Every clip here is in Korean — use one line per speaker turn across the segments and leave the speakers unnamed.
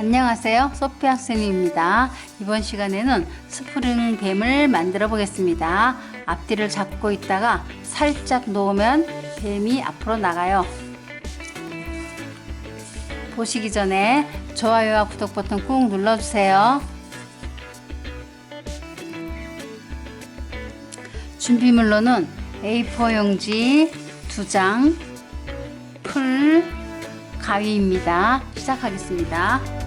안녕하세요. 소피아 선생님입니다. 이번 시간에는 스프링 뱀을 만들어 보겠습니다. 앞뒤를 잡고 있다가 살짝 놓으면 뱀이 앞으로 나가요. 보시기 전에 좋아요와 구독 버튼 꾹 눌러주세요. 준비물로는 A4 용지 2장, 풀, 가위입니다. 시작하겠습니다.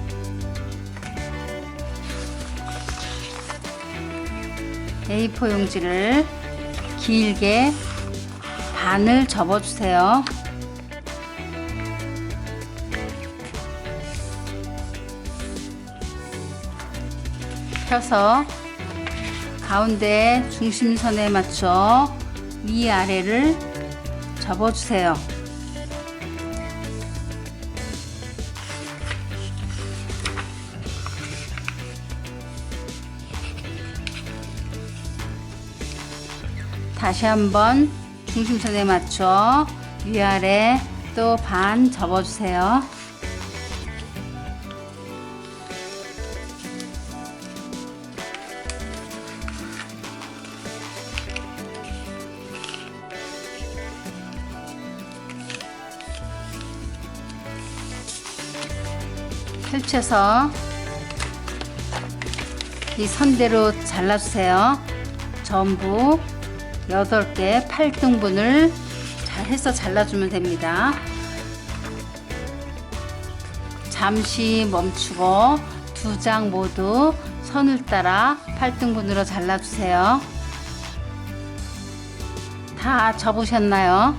A4 용지를 길게 반을 접어주세요. 펴서 가운데 중심선에 맞춰 위아래를 접어주세요. 다시 한번 중심선에 맞춰 위아래 또 반 접어주세요. 펼쳐서 이 선대로 잘라주세요. 전부 8개 8등분을 잘 해서 잘라주면 됩니다. 잠시 멈추고 두 장 모두 선을 따라 8등분으로 잘라주세요. 다 접으셨나요?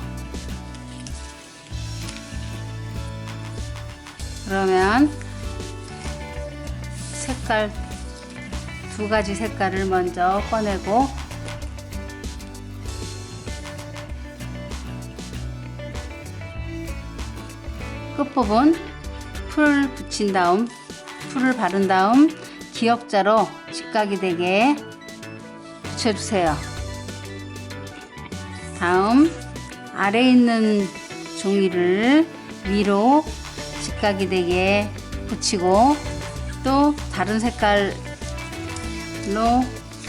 그러면 색깔 두 가지 색깔을 먼저 꺼내고 끝부분 풀을 붙인 다음 풀을 바른 다음 기역자로 직각이 되게 붙여주세요. 다음 아래에 있는 종이를 위로 직각이 되게 붙이고 또 다른 색깔로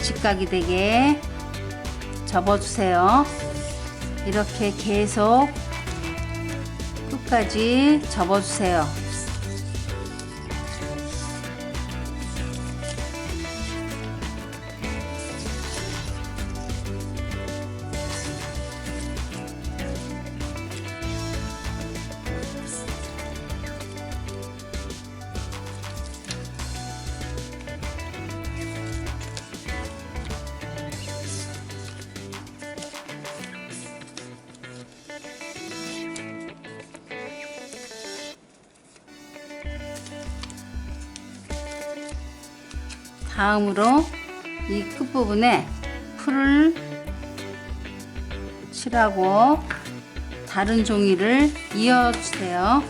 직각이 되게 접어주세요. 이렇게 계속 끝까지 접어주세요. 다음으로 이 끝부분에 풀을 칠하고 다른 종이를 이어주세요.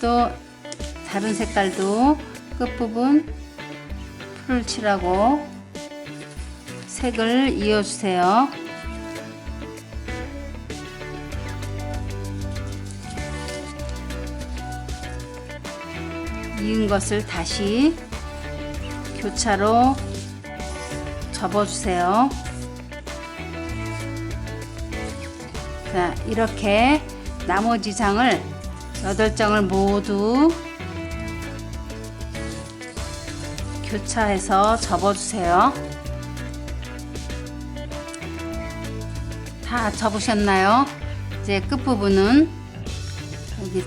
또 다른 색깔도 끝부분 풀을 칠하고 색을 이어주세요. 이은 것을 다시 교차로 접어주세요. 자, 이렇게 나머지 장을 8장을 모두 교차해서 접어주세요. 다 접으셨나요? 이제 끝부분은 여기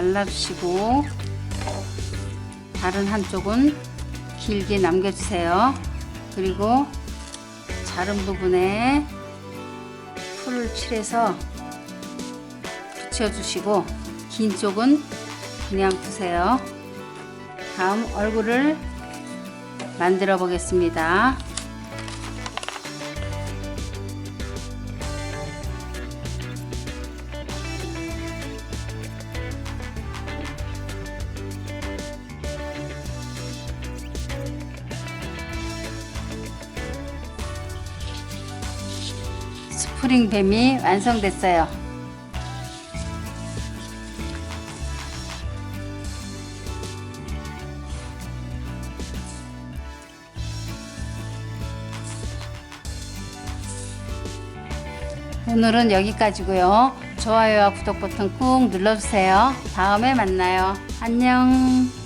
잘라주시고 다른 한쪽은 길게 남겨주세요. 그리고 자른 부분에 풀을 칠해서 붙여주시고 긴 쪽은 그냥 두세요. 다음 얼굴을 만들어 보겠습니다. 스프링 뱀이 완성됐어요. 오늘은 여기까지고요. 좋아요와 구독 버튼 꾹 눌러주세요. 다음에 만나요. 안녕.